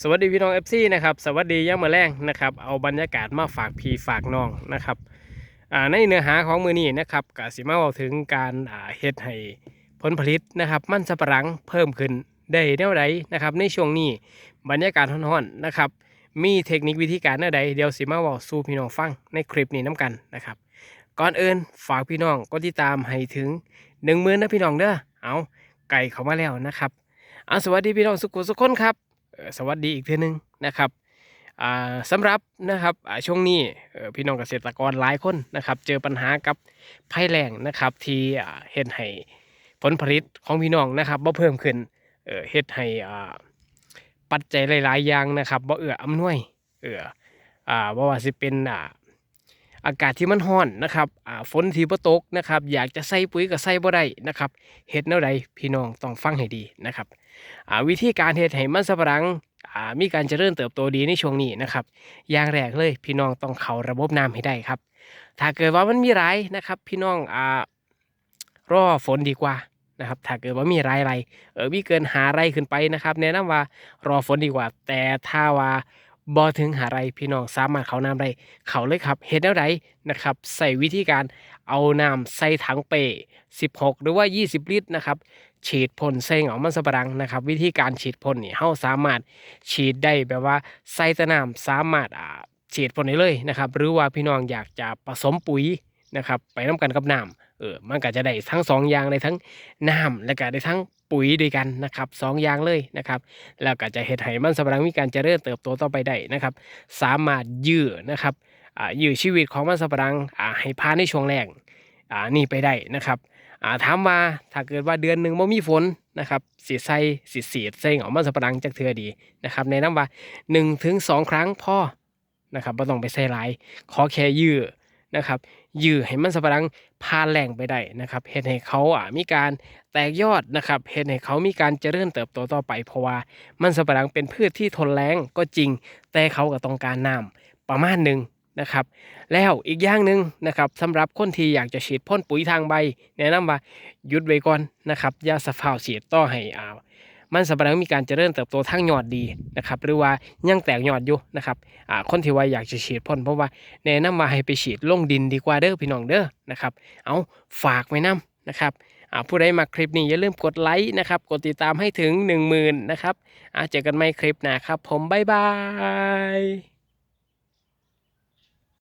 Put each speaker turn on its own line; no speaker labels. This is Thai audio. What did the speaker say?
สวัสดีพี่น้องเอฟซีนะครับสวัสดีย่ามมาแรงนะครับเอาบรรยากาศมาฝากพี่ฝากน้องนะครับในเนื้อหาของมือนี้นะครับกสิมาเอาถึงการเฮ็ดให้ผลผลิตนะครับ มันสับปะหลังเพิ่มขึ้นได้แนวใดนะครับในช่วงนี้บรรยากาศร้อนๆนะครับมีเทคนิควิธีการแนวใดเดี๋ยวสิมาบอกสู่พี่น้องฟังในคลิปนี้น้กันนะครับก่อนอื่นฝากพี่น้องกดติดตามให้ถึงหนึ่งหมื่นนะพี่น้องเด้อเอาไก่เข้ามาแล้วนะครับเอาสวัสดีพี่น้องสุขุสุขคนครับ สวัสดีอีกทีนึงนะครับสำหรับนะครับช่วงนี้พี่น้องเกษตรกรหลายคนนะครับ เจอปัญหากับภัยแรงนะครับที่เฮ็ดให้ผลผลิตของพี่น้องนะครับบ่เพิ่มขึ้นเฮ็ดให้ปัจจัยหลายๆอย่างนะครับบ่เอื้ออำนวยเอื้ออ่าว่าสิเป็น อากาศที่มันร้อนนะครับอ่าฝนที่บ่ตกนะครับ อยากจะใส่ปุ๋ยก็ใส่บ่ได้นะครับเฮ็ดแนวใดพี่น้องต้องฟังให้ดีนะครับอ่าวิธีการเฮ็ดให้มันสับปะหลังอ่ามีการเจริญเติบโตดีในช่วงนี้นะครับอย่างแรกเลยพี่น้องต้องเข้าระบบน้ำให้ได้ครับ ถ้าเกิดว่ามันมีหลายนะครับ พี่น้องอ่ารอฝนดีกว่านะครับ ถ้าเกิดว่ามีหลายไรเออมีเกินหาไรขึ้นไปนะครับ แนะนำว่ารอฝนดีกว่า แต่ถ้าว่า บ่ถึงหาไรพี่น้องสามารถเขาน้ำได้เขาเลยครับเห็ดแนวไรนะครับ ใส่วิธีการเอาน้ำใส่ถังเป16 หรือว่า 20 ลิตรนะครับฉีดพ่นใส่เหงามันสปรังนะครับ วิธีการฉีดพ่นนี่เฮาสามารถฉีดได้แบบว่าใส่ตะน้ำสามารถฉีดพ่นได้เลยนะครับ หรือว่าพี่น้องอยากจะผสมปุ๋ย นะครับไปน้กันกับน้ำเออมันก็จะได้ทั้งสองอย่างได้ทั้งน้ำและก็ได้ทั้งปุ๋ยด้วยกันนะครับสองอย่างเลยนะครับแล้วก็จะเฮ็ดให้มันสับปะหลังมีการเจริญเติบโตต่อไปได้นะครับสามารถยื้อนะครับอ่ายื้อชีวิตของมันสับปะหลังอ่าให้ผ่านในช่วงแรกอ่านี่ไปได้นะครับอ่าถามว่าถ้าเกิดว่าเดือนหนึ่งบ่มีฝนนะครับสีใส่สีสีใส่เหงามันสับปะหลังจากเทือดีนะครับแนะนำว่า1ถึง2ครั้งพอนะครับบ่ต้องไปใส่หลายขอแค่ยื้อนะครับ ยื้อให้มันสับปะหลังผ่าแหล่งไปได้นะครับเฮ็ดให้เขาอ่ามีการแตกยอดนะครับเฮ็ดให้เขามีการเจริญเติบโตต่อไป เพราะว่ามันสับปะหลังเป็นพืชที่ทนแล้งก็จริง แต่เขาก็ต้องการน้ำประมาณหนึ่งนะครับแล้วอีกอย่างหนึ่งนะครับสำหรับคนที่อยากจะฉีดพ่นปุ๋ยทางใบ แนะนำว่าหยุดไว้ก่อนนะครับอย่าสะฟ้าวฉีดต่อให้อ่า มันสำปะหลังมีการเจริญเติบโตทั้งยอดดีนะครับหรือว่ายังแตกยอดอยู่นะครับอ่าคนที่ว่าอยากจะฉีดพ่นเพราะว่าแนะนำมาให้ไปฉีดลงดินดีกว่าเด้อพี่น้องเด้อนะครับเอาฝากไว้นํนะครับอ่าผู้ใดมาคลิปนี้อย่าลืมกดไลค์นะครับกดติดตามให้ถึง 1 0,000 นะครับอ่าเจอกันใหม่คลิปหน้าครับผมบ๊ายบาย